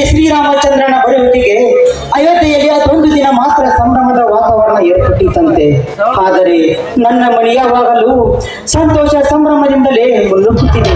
ಇಲ್ಲಿ ಶ್ರೀರಾಮಚಂದ್ರನ ಬರುವಿಕೆಗೆ ಅಯೋಧ್ಯೆಯಲ್ಲಿ ಅದೊಂದು ದಿನ ಮಾತ್ರ ಸಂಭ್ರಮದ ವಾತಾವರಣ ಏರ್ಪಟ್ಟಿತಂತೆ ಆದರೆ ನನ್ನ ಮನೆ ಯಾವಾಗಲೂ ಸಂತೋಷ ಸಂಭ್ರಮದಿಂದಲೇ ಮುನ್ನುಗ್ಗುತ್ತಿದೆ.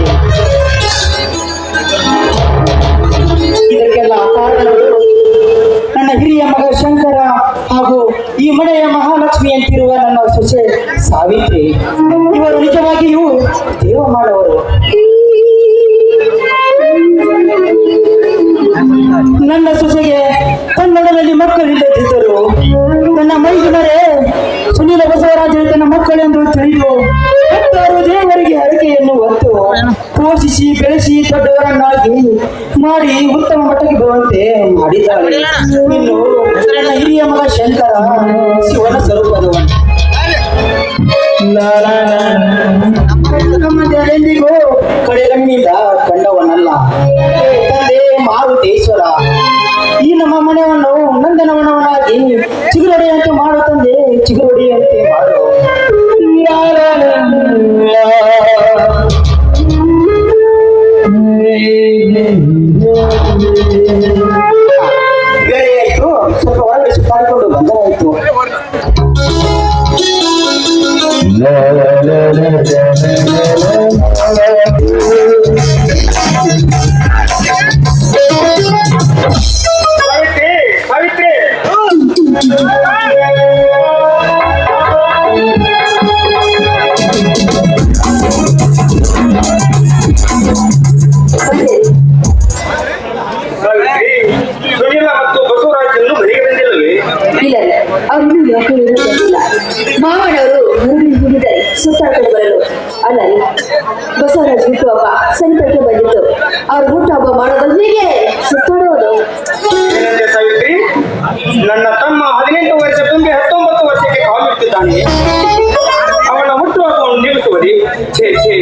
ಕಲೆಯನ್ನು ಹೊತ್ತು ಪೋಷಿಸಿ ಬೆಳೆಸಿ ದೊಡ್ಡವರನ್ನಾಗಿ ಮಾಡಿ ಉತ್ತಮ ಮಟ್ಟಕ್ಕೆ ಬರುವಂತೆ ಮಾಡಿದ್ದಾರೆ ಇನ್ನು ಹಿರಿಯ ಮಗ ಶಂಕರ ಶಿವನ ಸ್ವರೂಪದವನು ನಮ್ಮ ಜನರಿಗೂ ಕಡೆಗಣ್ಣಿಂದ ಕಂಡವನಲ್ಲ. ತಂದೆ ಮಾರುತೇಶ್ವರ. ಈ ನಮ್ಮ ಮನೆಯನ್ನು ನಂದನವನವನಾಗಿ ಚಿಗುರಡೆಯಂತೆ ಮಾಡುತ್ತ ಸೆಲ್ಪಕ್ಕೆ ಬಂದಿತ್ತು ಅವ್ರು ಹುಟ್ಟು ಹಬ್ಬ ಮಾಡೋದು ಹೀಗೆ ಸುತ್ತೋಡೋದು ಸಾವಿತ್ರಿ ನನ್ನ ತಮ್ಮ ಹದಿನೆಂಟು ವರ್ಷ ತುಂಬಿ ಹತ್ತೊಂಬತ್ತು ವರ್ಷಕ್ಕೆ ಕಾಲಿಡ್ತಿದ್ದಾನೆ ಅವಳ ಹುಟ್ಟುಹಬ್ಬವನ್ನು ನಿಲ್ಲಿಸುವರಿ ಛೇ ಛೇ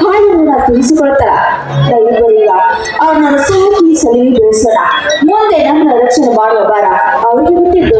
ಕಾರ್ಯಗಳ ತಿಳಿಸಿಕೊಳ್ತಾರ ದೈವರಿಗ ಅವ್ರನ್ನ ಸಾಕಿ ಸಲಹೆ ಬೆಳೆಸೋಣ ಮುಂದೆ ನನ್ನ ರಕ್ಷಣೆ ಮಾಡುವ ಭಾರ ಅವರಿಗೆ ಗೊತ್ತಿತ್ತು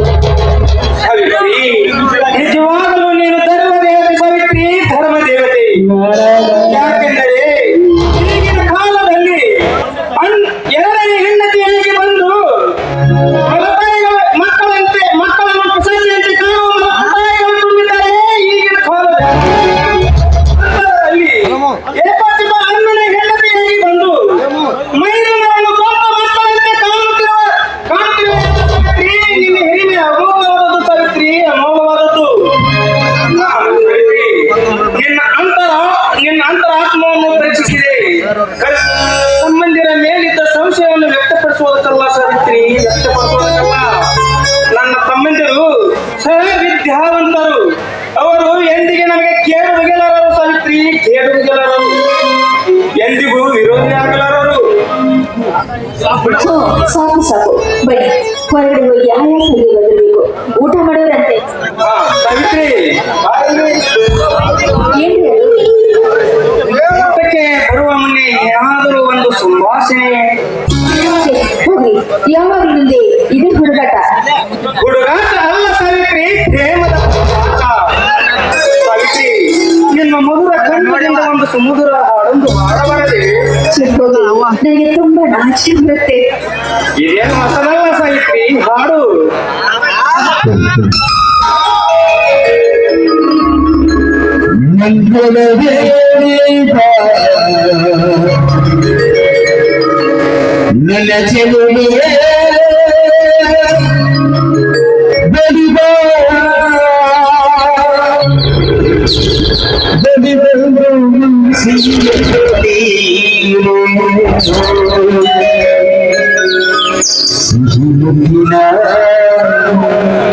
ಸಾಕು ಸಾಕು ಬನ್ನಿ ಹೊರಗಡೆ ಹೋಗಿ ಸರಿ ಬದಲಬೇಕು ಊಟ ಮಾಡೋರಂತೆ. ಬರುವ ಮುನ್ನೆ ಏನಾದರೂ ಒಂದು ಸುವಾಸನೆ ಹೋಗ್ರಿ. ಇದು ಅಲ್ಲ ಒಂದು ತುಂಬಾ ನಾಚಿಕೆ ಬರುತ್ತೆ. ಇದೇನು ಮಸನಲ್ಲ ಸಾಹಿತ್ರಿ ಹಾಡು ನನ್ನ ಚೆಲುವೆ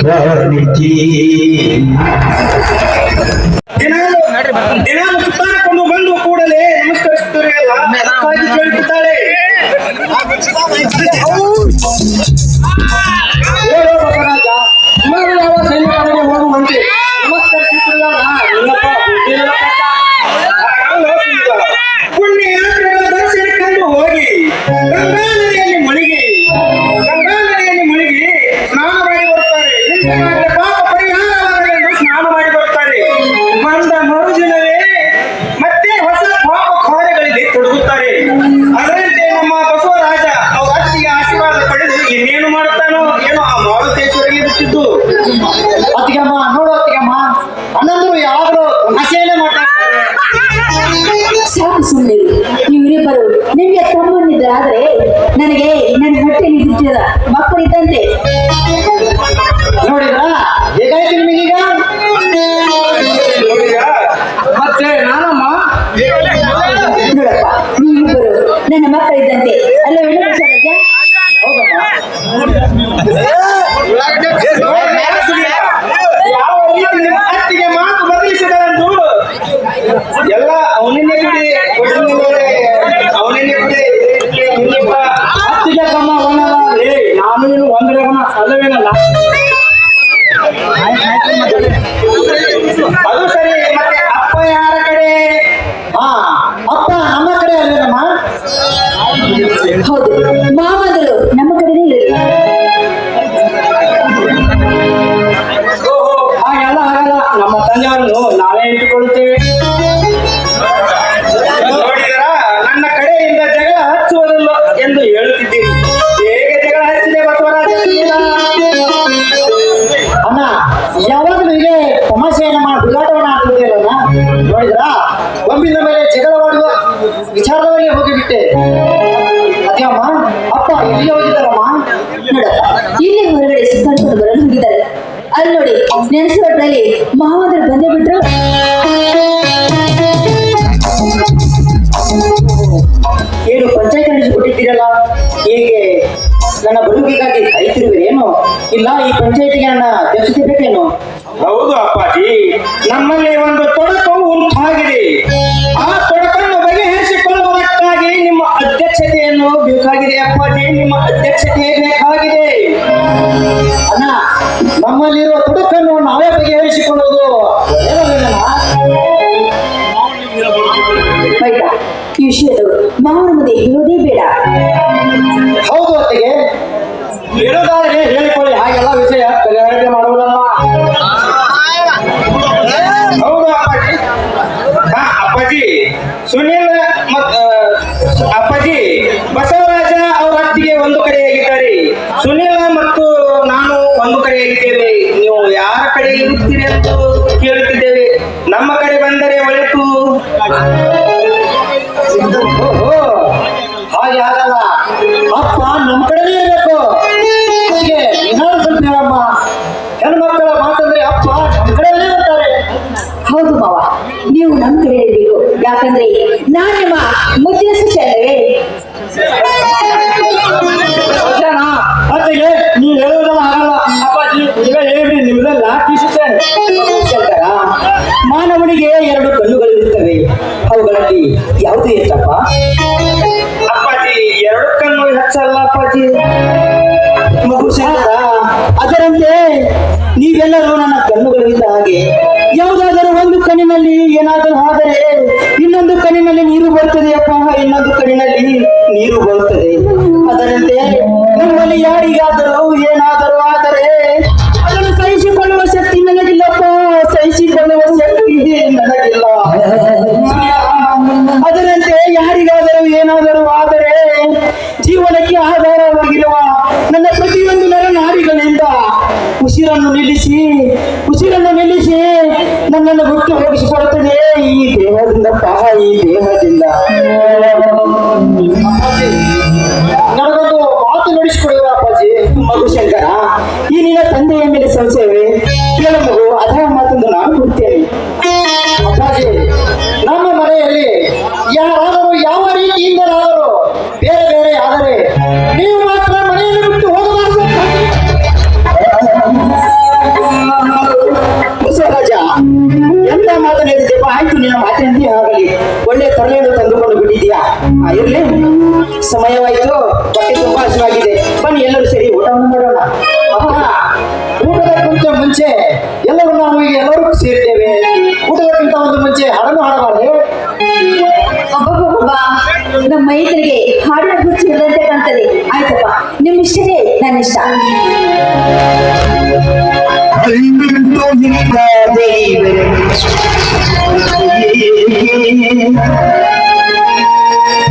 Ramadan Ki. ತಮ್ಮನಿದ್ದರಾದ್ರೆ ನನಗೆ ನನ್ನ ಹೊಟ್ಟೆ ಹುಟ್ಟಿದ ಮಕ್ಕಳಿದ್ದಂತೆ ನೋಡಿದ್ರಾ? ಹೇಗಾಯ್ತು ನಿಮಗೀಗ ನೋಡಿದ್ರಾ? ಮತ್ತೆ ನಾನಮ್ಮ? ನೋಡಪ್ಪ ನೀವಿಬ್ಬರು ನನ್ನ ಮಕ್ಕಳಿದ್ದಂತೆ. ಅಪ್ಪ ನಮ್ಮ ಕಡೆ ಅಲ್ವೇನಮ್ಮ ಹೌದು. ಮಾವಂದರು ನಮ್ಮ ಕಡೆನೇ ಇರಲಿ. ಓಹೋ ಹಾಗೆಲ್ಲ ಹಾಗಲ್ಲ ನಮ್ಮ ತಂದೆಯವರನ್ನು ನಾವೇ ಇಟ್ಟುಕೊಳ್ಳುತ್ತೇವೆ. ನೋಡಿದರ? ನನ್ನ ಕಡೆಯಿಂದ ಜಗಳ ಹಚ್ಚುವುದಿಲ್ಲ ಎಂದು ಹೇಳುತ್ತಿದ್ದೀರಿ. ಹೇಗೆ ಜಗಳ ಹಚ್ಚಿದೆ ಬಸವರಾಜ? ಅಣ್ಣ ಯಾವಾಗಲೂ ಹೀಗೆ ತಮಾಷೆಯನ್ನ ಮಾಡಿ ಹುಡುಗಾಟವನ್ನ ಆಡ್ತಿದ್ದೇವಲ್ಲ ನೋಡಿದ್ರಾ? ಒಮ್ಮಿನ ಮೇಲೆ ಜಗಳವಾಡುವ ವಿಚಾರದವರೆಗೆ ಹೋಗಿಬಿಟ್ಟೆ. ಅದ್ಯಾಮ ಅಪ್ಪ ಇಲ್ಲಿ ಹೋಗಿದ್ದಾರಮ್ಮ ಇಲ್ಲಿ ಹೊರಗಡೆ ಸುತ್ತಾಡ್ಕೊಂಡು ಬರಲು ಹೋಗಿದ್ದಾರೆ ಅಲ್ಲಿ ನೋಡಿ ನೆನೆಸುವಟ್ರಲ್ಲಿ ಮಾವಂದರು ಬಂದೇ ಬಿಟ್ರು ಏನು ಪಂಚಾಯತ್ ನಡೆಸಿಕೊಟ್ಟಿದ್ದೀರಲ್ಲ ಹೇಗೆ? ನನ್ನ ಬದುಕಿಗಾಗಿ ಕಾಯ್ತಿರುವೇನು ಇಲ್ಲ, ಈ ಪಂಚಾಯತಿಗೆ ನನ್ನ ಅಧ್ಯಕ್ಷತೆ ಬೇಕೇನು? ಹೌದು ಅಪ್ಪಾಜಿ, ನಮ್ಮಲ್ಲಿ ಒಂದು ನಿಮ್ಮ ಅಧ್ಯಕ್ಷತೆ ಬೇಕಾಗಿದೆ? ಅಣ್ಣ ನಮ್ಮಲ್ಲಿರುವ ತುಡುಕನ್ನು ನಾವೇ ಬಗ್ಗೆ ಹೇಳಿಸಿಕೊಳ್ಳೋದು ಬೈದ ಈ ವಿಷಯದ ಮಾವನ ಮುಂದೆ ಹೇಳೋದೇ ಬೇಡ. ಹೌದು ಹೊತ್ತಿಗೆ ಹೇಳೋದಾದ್ರೆ ಹೇಳಿಕೊಳ್ಳಿ ಹಾಗೆಲ್ಲ ವಿಷಯ ಕಲಿಯಾರಿಕೆ ಮಾಡುವುದಲ್ಲ. ಹೌದು ಅಪ್ಪಾಜಿ. ಹಾ ಅಪ್ಪಾಜಿ ಸುನಿಲ್ ಮತ್ ಅಪ್ಪಾಜಿ ಅತ್ತಿಗೆ ಒಂದು ಕಡೆಯಾಗಿದ್ದಾರೆ. ಸುನಿಲ್ ಮತ್ತು ನಾನು ಒಂದು ಕಡೆಯಾಗಿದ್ದೇವೆ. ನೀವು ಯಾರ ಕಡೆ ಇರುತ್ತೀರಿ ಎಂದು ಕೇಳುತ್ತಿದ್ದೇವೆ. ನಮ್ಮ ಕಡೆ ಬಂದರೆ ಒಳಿತು. ಹಾಗೆ ಆಗಲ್ಲ. ಅಪ್ಪ, ನಮ್ಮ ಕಡೆನೇ ಇರಬೇಕು. ಸ್ವಲ್ಪ ಹೇಳಮ್ಮ ಹೆಣ್ಮಕ್ಕಳ ಮಾತಂದ್ರೆ ಅಪ್ಪ ನಮ್ಮ ಕಡೆನೇ ಬರ್ತಾರೆ ಹೌದು ಮಾವ, ನೀವು ನಮ್ಮ ಕಡೆ ಇರಬೇಕು. ಯಾಕಂದ್ರೆ ನಾನು ನಿಮ್ಮ ಮುದ್ದಿನ ಯಾವುದು ಹೆಚ್ಚಪ್ಪ ಅಪ್ಪಾಜಿ ಎರಡು ಕಣ್ಣು ಹೆಚ್ಚಲ್ಲ ಅಪ್ಪಾಜಿ. ಮಗು ಅದರಂತೆ ನೀವೆಲ್ಲರೂ ನನ್ನ ಕಣ್ಣುಗಳಿದ್ದ ಹಾಗೆ ಯಾವುದಾದರೂ ಒಂದು ಕಣ್ಣಿನಲ್ಲಿ ಏನಾದರೂ ಆದರೆ ಇನ್ನೊಂದು ಕಣ್ಣಿನಲ್ಲಿ ನೀರು ಬರ್ತದೆಯಪ್ಪಾ ಅಪ್ಪ ಇನ್ನೊಂದು ಕಣ್ಣಿನಲ್ಲಿ ನೀರು ಬರುತ್ತದೆ. ಅದರಂತೆ ನಿಮ್ಮಲ್ಲಿ ಯಾರಿಗಾದರೂ ಏನಾದರೂ ನನ್ನ ಪ್ರತಿಯೊಂದು ನರನಾಡಿಗಳಿಂದ ಉಸಿರನ್ನು ನಿಲ್ಲಿಸಿ ಉಸಿರನ್ನು ನಿಲ್ಲಿಸಿ ನನ್ನನ್ನು ಗುಟ್ಟು ಹೋಗಿಸಿಕೊಡುತ್ತದೆ ಈ ದೇಹದಿಂದ ಈ ದೇಹದಿಂದ? ನಮ್ಮ ಮೈತ್ರಿಗೆ ಹಾಡಿನ ಗುಚ್ಚಿ ಹಿಡಿದಂತೆ ಕಾಣ್ತದೆ ಆಯ್ತಪ್ಪ ನಿಮ್ಮ ಇಷ್ಟನೇ ನನ್ನ ಇಷ್ಟ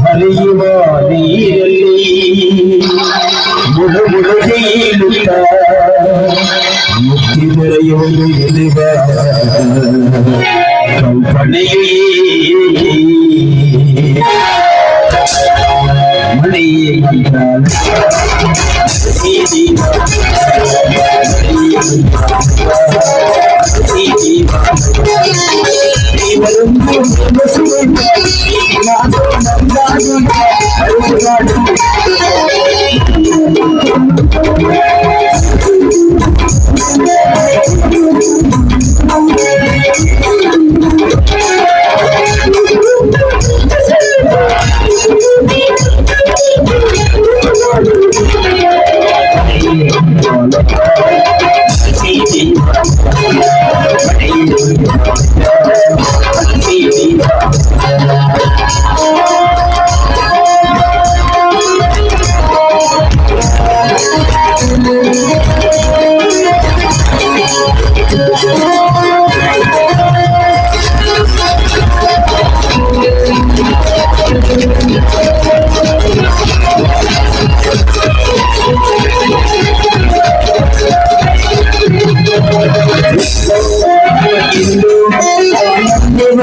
ಹರಿಯುವ ನೀರಲ್ಲಿ ಮುಳುಗುಳುತ್ತ ಮುಕ್ತಿ ದೊರೆಯುವುದು ಎದುವ ಕಲ್ಪನೆಯೇ Eu meu sonho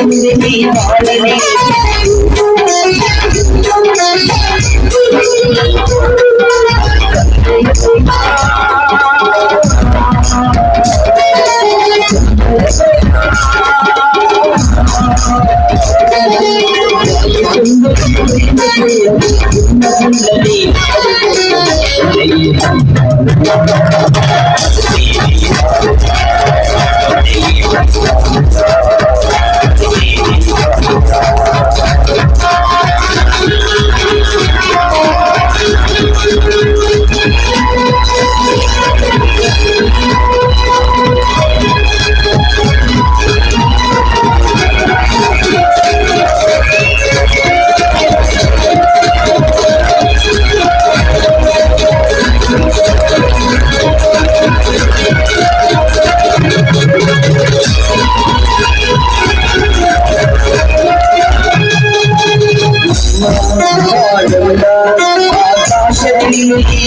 Nandini Malini